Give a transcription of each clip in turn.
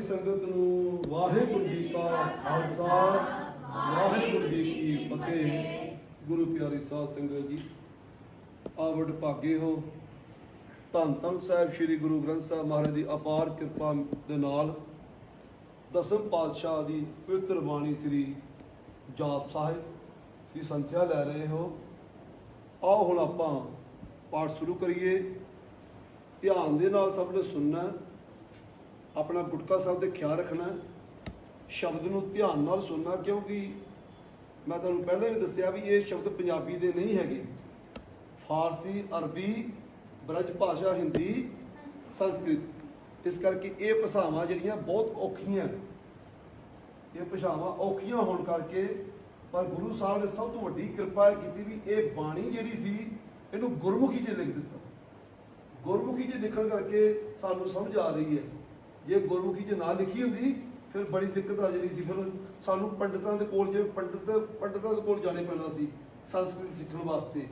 ਸੰਗਤ ਨੂੰ ਵਾਹਿਗੁਰੂ ਜੀ ਕਾ ਖਾਲਸਾ, ਵਾਹਿਗੁਰੂ ਜੀ ਕੀ ਫਤਿਹ। ਗੁਰੂ ਪਿਆਰੀ ਸਾਧ ਸੰਗਤ ਜੀ ਆਵਡ ਭਾਗੇ ਹੋ। ਧੰਨ ਧੰਨ ਸਾਹਿਬ ਸ੍ਰੀ ਗੁਰੂ ਗ੍ਰੰਥ ਸਾਹਿਬ ਮਹਾਰਾਜ ਦੀ ਅਪਾਰ ਕਿਰਪਾ ਦੇ ਨਾਲ ਦਸਮ ਪਾਤਸ਼ਾਹ ਦੀ ਪਵਿੱਤਰ ਬਾਣੀ ਸ੍ਰੀ ਜਾਪ ਸਾਹਿਬ ਦੀ ਸੰਥਿਆ ਲੈ ਰਹੇ ਹੋ। ਆਓ ਹੁਣ ਆਪਾਂ ਪਾਠ ਸ਼ੁਰੂ ਕਰੀਏ। ਧਿਆਨ ਦੇ ਨਾਲ ਸਭ ਨੇ ਸੁਣਨਾ। ਆਪਣਾ ਗੁਟਕਾ ਸਾਹਿਬ ਦੇ ਖਿਆਲ ਰੱਖਣਾ ਸ਼ਬਦ ਨੂੰ ਧਿਆਨ ਨਾਲ ਸੁਣਨਾ ਕਿਉਂਕਿ ਮੈਂ ਤੁਹਾਨੂੰ ਪਹਿਲਾਂ ਵੀ ਦੱਸਿਆ ਵੀ ਇਹ ਸ਼ਬਦ ਪੰਜਾਬੀ ਦੇ ਨਹੀਂ ਹੈਗੇ। ਫਾਰਸੀ, ਅਰਬੀ, ਬ੍ਰਜ ਭਾਸ਼ਾ, ਹਿੰਦੀ, ਸੰਸਕ੍ਰਿਤ। ਇਸ ਕਰਕੇ ਇਹ ਭਾਸ਼ਾਵਾਂ ਜਿਹੜੀਆਂ ਬਹੁਤ ਔਖੀਆਂ ਇਹ ਭਾਸ਼ਾਵਾਂ ਔਖੀਆਂ ਹੋਣ ਕਰਕੇ ਪਰ ਗੁਰੂ ਸਾਹਿਬ ਨੇ ਸਭ ਤੋਂ ਵੱਡੀ ਕਿਰਪਾ ਇਹ ਕੀਤੀ ਵੀ ਇਹ ਬਾਣੀ ਜਿਹੜੀ ਸੀ, ਇਹਨੂੰ ਗੁਰਮੁਖੀ 'ਚ ਲਿਖ ਦਿੱਤਾ। ਗੁਰਮੁਖੀ 'ਚ ਲਿਖਣ ਕਰਕੇ ਸਾਨੂੰ ਸਮਝ ਆ ਰਹੀ ਹੈ। ਜੇ ਗੁਰਮੁਖੀ 'ਚ ਨਾ ਲਿਖੀ ਹੁੰਦੀ, ਫਿਰ ਬੜੀ ਦਿੱਕਤ ਆ ਜਾਣੀ ਸੀ। ਫਿਰ ਸਾਨੂੰ ਪੰਡਤਾਂ ਦੇ ਕੋਲ ਜਿਵੇਂ ਪੰਡਤ, ਪੰਡਤਾਂ ਦੇ ਕੋਲ ਜਾਣੇ ਪੈਣਾ ਸੀ ਸੰਸਕ੍ਰਿਤ ਸਿੱਖਣ ਵਾਸਤੇ।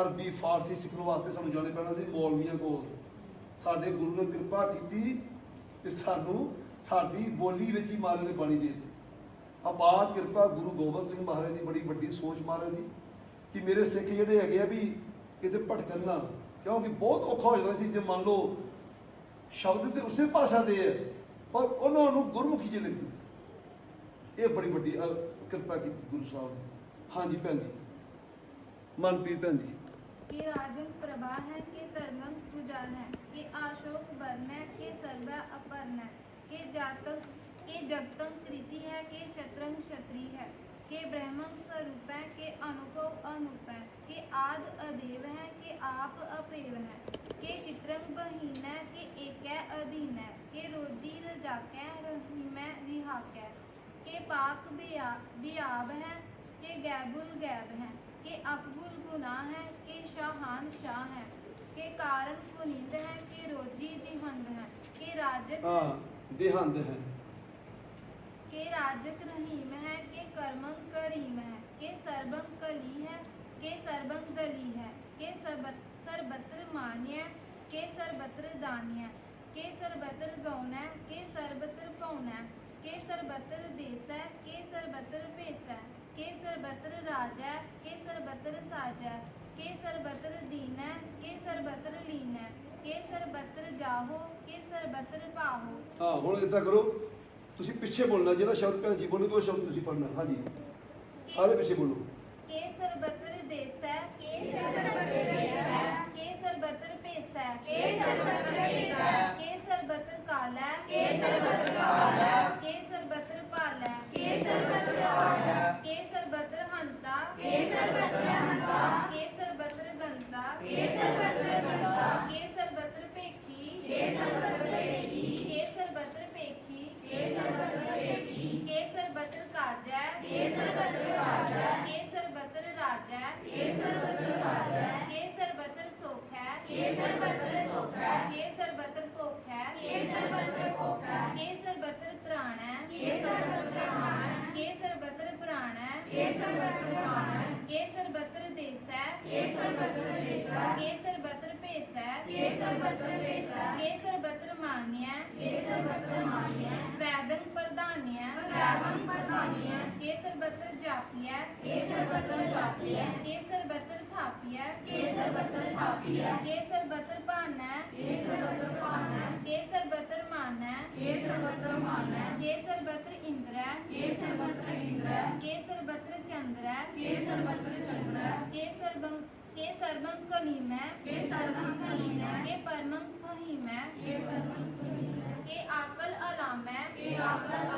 ਅਰਬੀ, ਫਾਰਸੀ ਸਿੱਖਣ ਵਾਸਤੇ ਸਾਨੂੰ ਜਾਣੇ ਪੈਣਾ ਸੀ ਮੌਲਵੀਆਂ ਕੋਲ। ਸਾਡੇ ਗੁਰੂ ਨੇ ਕਿਰਪਾ ਕੀਤੀ ਕਿ ਸਾਨੂੰ ਸਾਡੀ ਬੋਲੀ ਵਿੱਚ ਹੀ ਮਹਾਰਾਜ ਨੇ ਬਾਣੀ ਦੇ ਦਿੱਤੀ। ਅਪਾਰ ਕਿਰਪਾ ਗੁਰੂ ਗੋਬਿੰਦ ਸਿੰਘ ਮਹਾਰਾਜ ਦੀ ਬੜੀ ਵੱਡੀ ਸੋਚ ਮਹਾਰਾਜ ਦੀ, ਕਿ ਮੇਰੇ ਸਿੱਖ ਜਿਹੜੇ ਹੈਗੇ ਆ ਵੀ ਕਿਤੇ ਭਟਕਣ ਨਾ, ਕਿਉਂਕਿ ਬਹੁਤ ਔਖਾ ਹੋ ਜਾਂਦਾ ਸੀ। ਜੇ ਮੰਨ ਲਓ ਸ਼ਬਦ ਤੇ ਉਸੇ ਭਾਸ਼ਾ ਦੇ ਹੈ, ਪਰ ਉਹਨਾਂ ਨੂੰ ਗੁਰਮੁਖੀ ਚ ਲਿਖ ਦਿੱਤਾ ਇਹ ਬੜੀ ਵੱਡੀ ਕਿਰਪਾ ਕੀਤੀ ਗੁਰੂ ਸਾਹਿਬ ਨੇ ਹਾਂਜੀ ਭੈਣ ਜੀ। ਮਨਪ੍ਰੀਤ ਭੈਣ ਜੀ। ਕਿ ਰਾਜਨ ਪ੍ਰਭਾ ਹੈ ਕਿ ਧਰਮੰ ਤੁਜਾਨ ਹੈ, ਕਿ ਆਸ਼ੋਕ ਬਰਨ ਹੈ, ਕਿ ਸਰਵਾ ਅਪਰਨ ਹੈ, ਕਿ ਜਾਤਕ ਕਿ ਜਗਤੰ ਕ੍ਰਿਤੀ ਹੈ, ਕਿ ਸ਼ਤਰੰ ਸ਼ਤਰੀ ਹੈ, ਕਿ ਬ੍ਰਹਮੰ ਸਰੂਪ ਹੈ, ਕਿ ਅਨੁਭਵ ਅਨੂਪ ਹੈ, ਕਿ ਆਦ ਅਦੇਵ ਹੈ के चित्रंग बहिन के एक अधीन के रोजी रजाकै रहीम रिहाकै के पाक बियाब है के गैबुल गैब है के अफगुल गुना है के शाहान शाह है के कारण पुनिंद है के रोजी दिहंद है के राजक दिहंद है के राजक रहीम है के कर्मंग करीम है के सर्वंग कली है के सर्वंग दली है के सबत ਸਰਬਤਰ ਮਾਨਿਆ ਕੇ ਸਰਬਤਰ ਦਾਨਿਆ ਕੇ ਸਰਬਤਰ ਗਉਣਾ ਕੇ ਸਰਬਤਰ ਭਉਣਾ ਕੇ ਸਰਬਤਰ ਦੇਸੈ ਕੇ ਸਰਬਤਰ ਭੇਸੈ ਕੇ ਸਰਬਤਰ ਰਾਜੈ ਕੇ ਸਰਬਤਰ ਸਾਜੈ ਕੇ ਸਰਬਤਰ ਦੀਨੈ ਕੇ ਸਰਬਤਰ ਲੀਨੈ ਕੇ ਸਰਬਤਰ ਜਾਹੋ ਕੇ ਸਰਬਤਰ ਪਾਹੋ ਹਾਂ ਹੁਣ ਇਦਾਂ ਕਰੋ ਤੁਸੀਂ ਪਿੱਛੇ ਬੋਲਣਾ ਜਿਹੜਾ ਸ਼ਬਦ ਪਹਿਲਾਂ ਜੀ ਬੋਲੋਗੇ ਉਹ ਸ਼ਬਦ ਤੁਸੀਂ ਪੜਨਾ ਹਾਂਜੀ ਸਾਰੇ ਪਿੱਛੇ ਬੋਲੋ ਕੇ ਸਰਬਤਰ ਦੇਸੈ ਕੇ ਸਰਬਤਰ ਹੈ ਕੇਸਰ ਬਤਨ ਕੇਸਾ ਕੇਸਰ ਬਤਨ ਕਾਲਾ ਕੇਸਰ ਬਤਨ ਕਾਲਾ ਕੇਸਰ ਬਤਨ ਪਾਲਾ ਕੇਸਰ ਬਤਨ ਪਾਲਾ ਕੇਸਰ ਬਤਨ ਹੰਤਾ ਕੇਸਰ ਬਤਨ ਹੰਤਾ ਕੇਸਰ ਬਤਨ ਗੰਤਾ ਕੇਸਰ ਬਤਨ ਗੰਤਾ ਕੇਸਰ ਬਤਨ ਪੇਖੀ ਕੇਸਰ ਬਤਨ ਪੇਖੀ ਕੇਸਰ ਬਤਨ ਪੇਖੀ ਕੇਸਰ ਬਤਨ ਪੇਖੀ ਕੇਸਰ ਬਤਨ ਕਾਜੈ ਕੇਸਰ ਬਤਨ ਕਾਜੈ ਕੇਸਰ ਬਤਨ ਰਾਜੈ ਕੇਸਰ ਬਤਨ केसर बतर सोखा केसर बतर पोखा केसर बतर पोखा केसर बतर त्राणा केसर बतर त्राणा केसर बतर प्राणा केसर बतर प्राणा केसर बतर देसा केसर बतर देसा केसर बतर पेसा केसर बतर पेसा केसर बतर मान्या केसर बतर मान्या स्वैदंग प्रधान्या केसर बतर जापिया केसर बतर जापिया केसर बतर थापिया केसर बतर थापिया केसर बतर पाना केसर बतर पाना केसर बतर माना केसर बतर माना केसर बतर इंद्रा केसर बतर इंद्रा केसर बतर चंद्रा केसर बतर चंद्रा केसर बं के सर्वं कलिमा के सर्वं कलिमा के परमं फहिमा के परमं फहिमा के आकल अलामा के आकल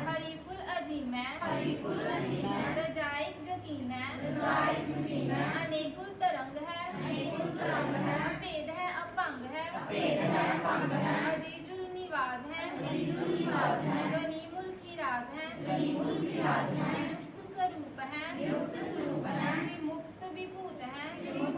ਭੰਗ ਹੈ ਅਭੇਦ ਹੈ, ਭੰਗ ਹੈ। ਅਜੀਜ਼ੁਲ ਨਿਵਾਜ਼ ਹੈ ਅਜੀਜ਼ੁਲ ਨਿਵਾਜ਼ ਹੈ। ਗਨੀਮੁਲ ਕੀ ਰਾਜ਼ ਹੈ ਗਨੀਮੁਲ ਕੀ ਰਾਜ਼ ਹੈ। ਨਿਰੁਕਤ ਸਰੂਪ ਹੈ, ਨਿਰੁਕਤ ਸਰੂਪ ਹੈ। ਨਿਮੁਕਤ ਵਿਭੂਤ ਹੈ ਨਿਮੁਕਤ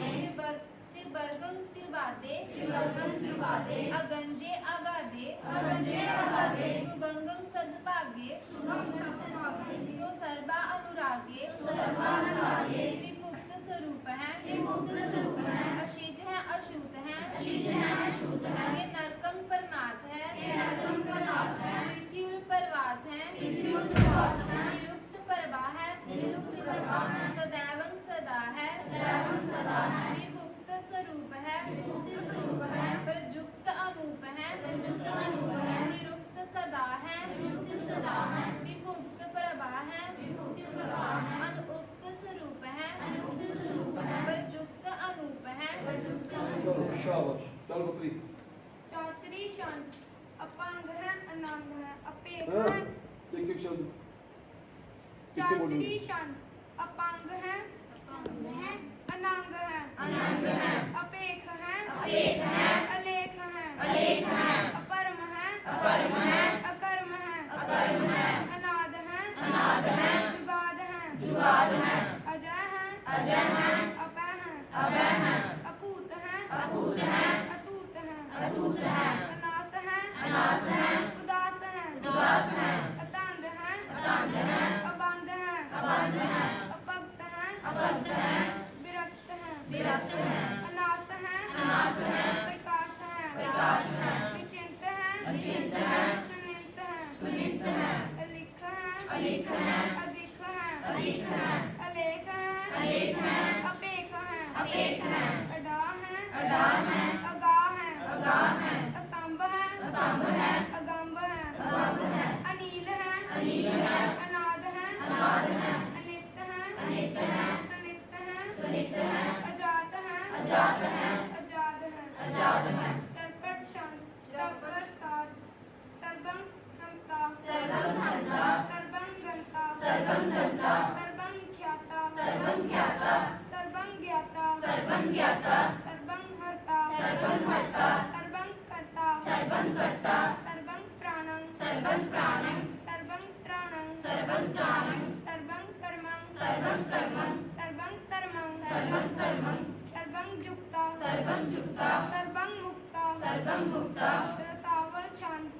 तिरबर तिरबरगं तिरबादे तिरबरगं तिरबादे अगंजे आगादे अगंजे आगादे सुभंगं सद्भागे सुभंगं सद्भागे सो सर्वा अनुरागे सो सर्वा अनुरागे त्रिपुक्त स्वरूप है त्रिपुक्त स्वरूप है अशीज है अशूत है अशीज है अशूत है ये नरकं परनास है ये नरकं परनास है पृथ्वी परवास है पृथ्वी परवास है निरुक्त परवाह है। निरुक्त परवाह है। सदैव ਚੱਲ ਪੁੱਤਰੀ। ਚੌਚਰੀ ਛੰਦ ਅਪੰਗ ਹੈ ਆਨੰਦ ਹੈ ਅਪੇਖ ਹਾਂ ਹੈ ਇੱਕ ਇੱਕ ਸ਼ਬਦ। ਕਿਸੇ ਬੋਲੋ ਚਾਚਰੀ ਛੰਦ ਅਪੰਗ ਹੈ। ਆਨੰਦ ਹੈ। ਅਪੇਖ ਹੈ। ਅਲੇਖ ਹੈ। ਅਪਰਮ ਹੈ। ਅਕਰਮ ਹੈ। ਅਨਾਦ ਹੈ। ਜੁਗਾਦ ਹੈ। ਅਜੈ ਹੈ। ਅਪੈ ਹੈ। ਅਪੂਤ ਹੈ ਅਤੂਤ ਹੈ ਅਨਾਸ ਹੈ ਉਦਾਸ ਹੈ ਅਤੰਦ ਹੈ ਅਬੰਦ ਹੈ ਅਪਗਤ ਹੈ ਵਿਰਕਤ ਹੈ ਅਨਾਸ ਹੈ ਪ੍ਰਕਾਸ਼ ਹੈ ਵਿਚਿੰਤ ਹੈ ਸੁਨਿੰਤ ਹੈ ਅਲਿਖ ਹੈ ਅਦਿਖ ਹੈ ਅਲੇਖ ਹੈ ਅਪੇਖ ਹੈ ਅਡਾ ਹੈ ਅਗਾਹ ਹੈ ਅਸੰਭ ਹੈ ਅਗੰਭ ਹੈ ਅਨੀਲ ਹੈ ਅਨਾਦ ਹੈ ਅਨਿਤ ਹੈ ਸਨਿਤ ਹੈ ਅਜਾਤ ਹੈ ਅਜਾਦ ਪ੍ਰਾਣੰ। ਸਰਬੰ ਤ੍ਰਾਣੰ ਸਰਬੰ ਕਰਮੰ। ਸਰਬੰ ਧਰਮੰ। ਸਰਬੰ ਜੁਕਤਾ ਸਰਬੰ ਮੁਕਤਾ। ਰਸਾਵਲ ਛੰਦ।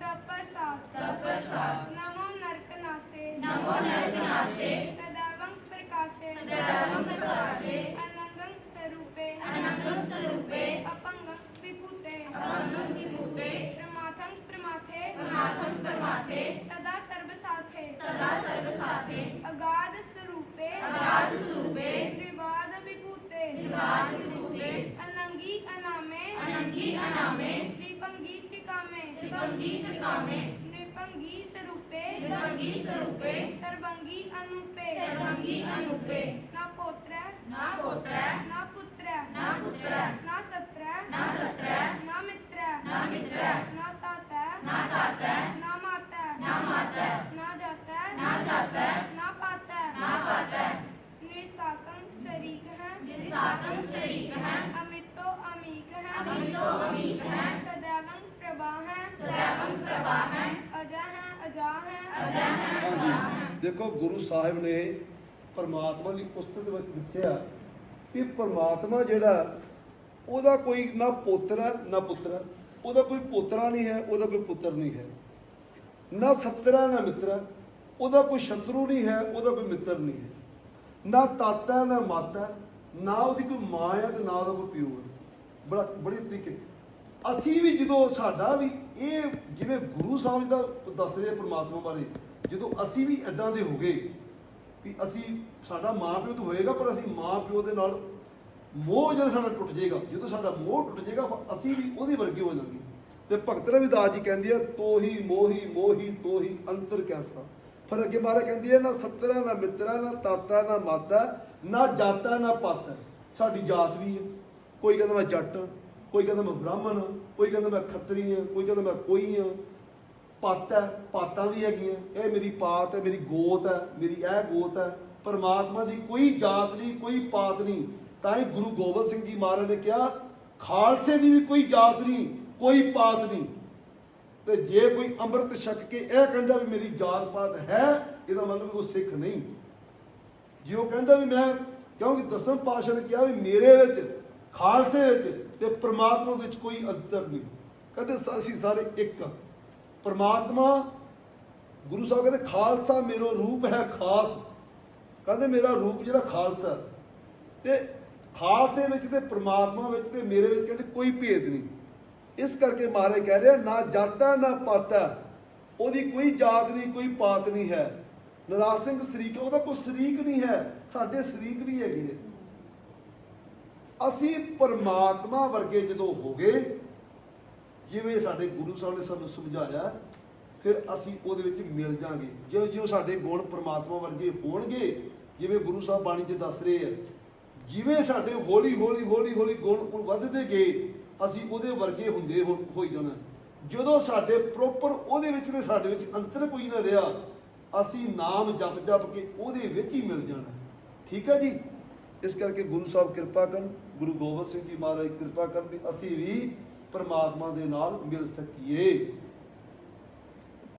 ਤਪਰ ਸਾਧ ਨਮੋ ਨਰਕ ਨਾਸੇ। ਸਦਾਵੰ ਪ੍ਰਕਾਸੇ। ਅਨੰਗੰ ਅਨਾਮੇ ਤ੍ਰਿਪੰਗੀ ਟਿਕਾਮੇ ਨ੍ਰਿਪੰਗੀ ਸਰੂਪੇ ਸਰਬੰਗੀ ਅਨੂਪੇ ਨਾ ਪੋਤਰੈ ਨਾ ਪੁੱਤਰੈ ਨਾ ਸਤਰੈ ਨਾ ਮਿੱਤਰੈ ਨਾ ਤਾਤੈ ਨਾ ਮਾਤੈ ਨਾ ਜਾਤੈ ਨਾ ਪਾਤੈ ਨਿਰਸਾਕੰ ਸ਼ਰੀਕ ਹੈ ਅਮਿਤੋ ਅਮੀਕ ਹੈ ਸदैवं ਪ੍ਰਭਾ ਹੈ ਅਜਾ ਹੈ ਅਜਾ ਹੈ ਹਾਂਜੀ ਦੇਖੋ ਗੁਰੂ ਸਾਹਿਬ ਨੇ ਪਰਮਾਤਮਾ ਦੀ ਉਸਤਤ ਵਿੱਚ ਦੱਸਿਆ ਕਿ ਪਰਮਾਤਮਾ ਜਿਹੜਾ ਉਹਦਾ ਕੋਈ ਨਾ ਪੋਤਰ ਹੈ, ਨਾ ਪੁੱਤਰ ਹੈ। ਉਹਦਾ ਕੋਈ ਪੋਤਰਾ ਨਹੀਂ ਹੈ, ਉਹਦਾ ਕੋਈ ਪੁੱਤਰ ਨਹੀਂ ਹੈ। ਨਾ ਸੱਤਰਾ, ਨਾ ਮਿੱਤਰਾ। ਉਹਦਾ ਕੋਈ ਸ਼ਤਰੂ ਨਹੀਂ ਹੈ, ਉਹਦਾ ਕੋਈ ਮਿੱਤਰ ਨਹੀਂ ਹੈ। ਨਾ ਤਾਤਾ, ਨਾ ਮਾਤਾ, ਨਾ ਉਹਦੀ ਕੋਈ ਮਾਂ ਹੈ ਤੇ ਨਾ ਉਹਦਾ ਕੋਈ ਪਿਓ ਹੈ। ਬੜਾ, ਬੜੀ ਤਰੀਕੇ ਅਸੀਂ ਵੀ ਜਦੋਂ ਸਾਡਾ ਵੀ ਇਹ ਜਿਵੇਂ ਗੁਰੂ ਸਾਹਿਬ ਦਾ ਦੱਸ ਰਹੇ ਪਰਮਾਤਮਾ ਬਾਰੇ ਜਦੋਂ ਅਸੀਂ ਵੀ ਇਦਾਂ ਦੇ ਹੋ ਗਏ ਵੀ ਅਸੀਂ ਸਾਡਾ ਮਾਂ ਪਿਓ ਤਾਂ ਹੋਏਗਾ, ਪਰ ਅਸੀਂ ਮਾਂ ਪਿਓ ਦੇ ਨਾਲ ਮੋਹ ਜਿਹੜਾ ਸਾਡਾ ਟੁੱਟ ਜਾਏਗਾ, ਜਦੋਂ ਸਾਡਾ ਮੋਹ ਟੁੱਟ ਜਾਏਗਾ ਅਸੀਂ ਵੀ ਉਹਦੇ ਵਰਗੇ ਹੋ ਜਾਂਗੇ। ਤੇ ਭਗਤ ਰਵਿਦਾਸ ਜੀ ਕਹਿੰਦੀ ਆ ਤੋਹੀ ਮੋਹੀ ਮੋਹੀ ਤੋਹੀ ਅੰਤਰ ਕੈਸਾ? ਫਿਰ ਅੱਗੇ ਬਾਰੇ ਕਹਿੰਦੀ ਹੈ ਨਾ ਸੱਤਰਾ, ਨਾ ਮਿੱਤਰਾ, ਨਾ ਤਾਤਾ, ਨਾ ਮਾਤਾ ਨਾ ਜਾਤਾ, ਨਾ ਪਾਤਾ। ਸਾਡੀ ਜਾਤ ਵੀ ਹੈ ਕੋਈ ਕਹਿੰਦਾ ਮੈਂ ਜੱਟ, ਕੋਈ ਕਹਿੰਦਾ ਮੈਂ ਬ੍ਰਾਹਮਣ, ਕੋਈ ਕਹਿੰਦਾ ਮੈਂ ਖੱਤਰੀ ਹਾਂ ਕੋਈ ਕਹਿੰਦਾ ਮੈਂ ਕੋਈ ਹਾਂ ਪੱਤ ਹੈ, ਪਾਤਾਂ ਵੀ ਹੈਗੀਆਂ। ਇਹ ਮੇਰੀ ਪਾਤ ਹੈ, ਮੇਰੀ ਗੋਤ ਹੈ, ਮੇਰੀ ਇਹ ਗੋਤ ਹੈ। ਪਰਮਾਤਮਾ ਦੀ ਕੋਈ ਜਾਤ ਨਹੀਂ, ਕੋਈ ਪਾਤ ਨਹੀਂ। ਤਾਂ ਹੀ ਗੁਰੂ ਗੋਬਿੰਦ ਸਿੰਘ ਜੀ ਮਹਾਰਾਜ ਨੇ ਕਿਹਾ, ਖਾਲਸੇ ਦੀ ਵੀ ਕੋਈ ਜਾਤ ਨਹੀਂ, ਕੋਈ ਪਾਤ ਨਹੀਂ। ਤੇ ਜੇ ਕੋਈ ਅੰਮ੍ਰਿਤ ਛਕ ਕੇ ਇਹ ਕਹਿੰਦਾ ਵੀ ਮੇਰੀ ਜਾਤ ਪਾਤ ਹੈ, ਇਹਦਾ ਮਤਲਬ ਉਹ ਸਿੱਖ ਨਹੀਂ। ਜੇ ਉਹ ਕਹਿੰਦਾ ਵੀ ਮੈਂ, ਕਿਉਂਕਿ ਦਸਮ ਪਾਸ਼ਾ ਨੇ ਕਿਹਾ ਵੀ ਮੇਰੇ ਵਿੱਚ, ਖਾਲਸੇ ਵਿੱਚ ਤੇ ਪ੍ਰਮਾਤਮਾ ਵਿੱਚ ਕੋਈ ਅੰਤਰ ਨਹੀਂ। ਕਹਿੰਦੇ ਅਸੀਂ ਸਾਰੇ ਇੱਕ ਹਾਂ। ਪਰਮਾਤਮਾ ਗੁਰੂ ਸਾਹਿਬ ਕਹਿੰਦੇ, ਖਾਲਸਾ ਮੇਰਾ ਰੂਪ ਹੈ ਖਾਸ। ਕਹਿੰਦੇ, ਮੇਰਾ ਰੂਪ ਜਿਹੜਾ ਖਾਲਸਾ ਤੇ ਖਾਲਸੇ ਵਿੱਚ ਤੇ ਪ੍ਰਮਾਤਮਾ ਵਿੱਚ ਤੇ ਮੇਰੇ ਵਿੱਚ ਕਹਿੰਦੇ ਕੋਈ ਭੇਦ ਨਹੀਂ। ਇਸ ਕਰਕੇ ਮਾਰੇ ਕਹਿ ਰਿਹਾ ਨਾ ਜਾਤਾ, ਨਾ ਪਾਤਾ, ਉਹਦੀ ਕੋਈ ਜਾਤ ਨਹੀਂ, ਕੋਈ ਪਾਤ ਨਹੀਂ ਹੈ। ਨਰਾਜ ਸਿੰਘ ਸਰੀਕ ਉਹਦਾ ਕੋਈ ਸਰੀਕ ਨਹੀਂ ਹੈ, ਸਾਡੇ ਸਰੀਕ ਵੀ ਹੈਗੇ ਨੇ ਅਸੀਂ ਪਰਮਾਤਮਾ ਵਰਗੇ ਜਦੋਂ ਹੋ ਗਏ ਜਿਵੇਂ ਸਾਡੇ ਗੁਰੂ ਸਾਹਿਬ ਨੇ ਸਾਨੂੰ ਸਮਝਾਇਆ, ਫਿਰ ਅਸੀਂ ਉਹਦੇ ਵਿੱਚ ਮਿਲ ਜਾਾਂਗੇ। ਜਿਉਂ ਜਿਉਂ ਸਾਡੇ ਗੁਣ ਪਰਮਾਤਮਾ ਵਰਗੇ ਹੋਣਗੇ, ਜਿਵੇਂ ਗੁਰੂ ਸਾਹਿਬ ਬਾਣੀ 'ਚ ਦੱਸ ਰਹੇ ਆ, ਜਿਵੇਂ ਸਾਡੇ ਹੌਲੀ ਹੌਲੀ ਹੌਲੀ ਹੌਲੀ ਗੁਣ ਵੱਧਦੇ ਗਏ, ਅਸੀਂ ਉਹਦੇ ਵਰਗੇ ਹੁੰਦੇ ਹੋ- ਹੋਈ ਜਾਣਾ। ਜਦੋਂ ਸਾਡੇ ਪ੍ਰੋਪਰ ਉਹਦੇ ਵਿੱਚ ਤੇ ਸਾਡੇ ਵਿੱਚ ਅੰਤਰ ਕੋਈ ਨਾ ਰਿਹਾ, ਅਸੀਂ ਨਾਮ ਜਪ ਜਪ ਕੇ ਉਹਦੇ ਵਿੱਚ ਹੀ ਮਿਲ ਜਾਣਾ। ਠੀਕ ਹੈ ਜੀ? ਇਸ ਕਰਕੇ ਗੁਰੂ ਸਾਹਿਬ ਕਿਰਪਾ ਕਰਨ, ਗੁਰੂ ਗੋਬਿੰਦ ਸਿੰਘ ਜੀ ਮਹਾਰਾਜ ਕਿਰਪਾ ਕਰਨ ਵੀ ਅਸੀਂ ਵੀ ਪਰਮਾਤਮਾ ਦੇ ਨਾਲ ਮਿਲ ਸਕੀਏ।